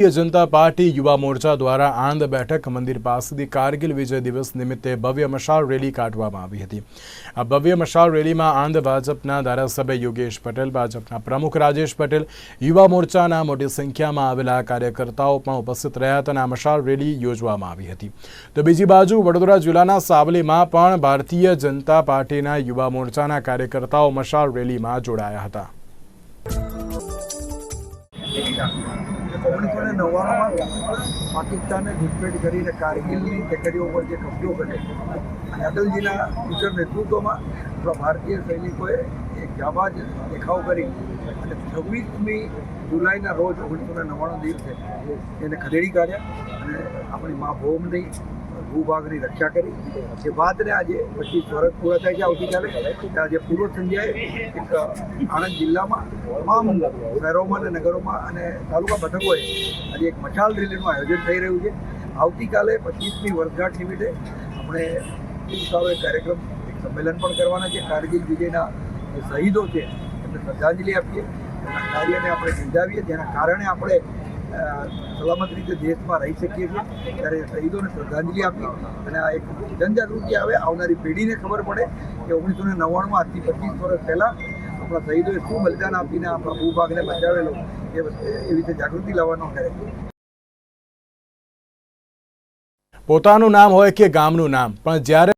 Bharatiya Janata party યુવા મોરચા દ્વારા આણંદ બેઠક મંદિર પાસેથી કારગિલ વિજય દિવસ નિમિત્તે ભવ્ય મશાલ રેલી કાઢવામાં આવી હતી. આ ભવ્ય મશાલ રેલીમાં આણંદ ભાજપના ધારાસભ્ય યોગેશ પટેલ, ભાજપના પ્રમુખ રાજેશ પટેલ, યુવા મોરચાના મોટી સંખ્યામાં આવેલા કાર્યકર્તાઓ પણ ઉપસ્થિત રહ્યા હતા અને આ મશાલ રેલી યોજવામાં આવી હતી. તો બીજી બાજુ વડોદરા જિલ્લાના સાવલીમાં પણ ભારતીય જનતા પાર્ટીના યુવા મોરચાના કાર્યકર્તાઓ મશાલ રેલીમાં જોડાયા હતા. ઓગણીસો ને પાકિસ્તાને ઘૂસપેઠ કરીને કારગિલની ટેકરીઓ પર જે કબજો કર્યો અને અટલજીના કુશળ નેતૃત્વમાં આપણા ભારતીય સૈનિકોએ એક જાબાજ દેખાવ કરી અને છવ્વીસમી જુલાઈના રોજ ઓગણીસો ને નવ્વાણું દિવસે એને ખદેડી કાઢ્યા અને આપણી મા ભૌમની ભૂભાગની રક્ષા કરી. એ વાતને આજે પચીસ વર્ષ પૂરા થાય છે આવતીકાલે. આજે પૂર્વ સંધ્યાએ એક આણંદ જિલ્લામાં તમામ શહેરોમાં અને નગરોમાં અને તાલુકા મથકોએ આજે એક મશાલ રેલીનું આયોજન થઈ રહ્યું છે. આવતીકાલે પચીસમી વર્ષગાંઠ નિમિત્તે આપણે એક કાર્યક્રમ સંમેલન પણ કરવાના છે. કારગિલ વિજયના જે શહીદો છે, એમને શ્રદ્ધાંજલિ આપીએ. એના કાર્યને આપણે સમજાવીએ જેના કારણે આપણે સલામત રીતે દેશમાં રહી શકીએ છીએ. ત્યારે શહીદોને શ્રદ્ધાંજલિ આપી અને આ એક જનજાગૃતિ આવે આવનારી પેઢીને ખબર પડે કે ઓગણીસો ને નવ્વાણુંમાં આજથી પચીસ વર્ષ પહેલાં આપણા શહીદોએ શું બલિદાન આપીને આપણા ભૂભાગને બચાવેલો એ રીતે જાગૃતિ લાવવાનો કરે પોતાનું નામ હોય કે ગામનું નામ, પણ જ્યારે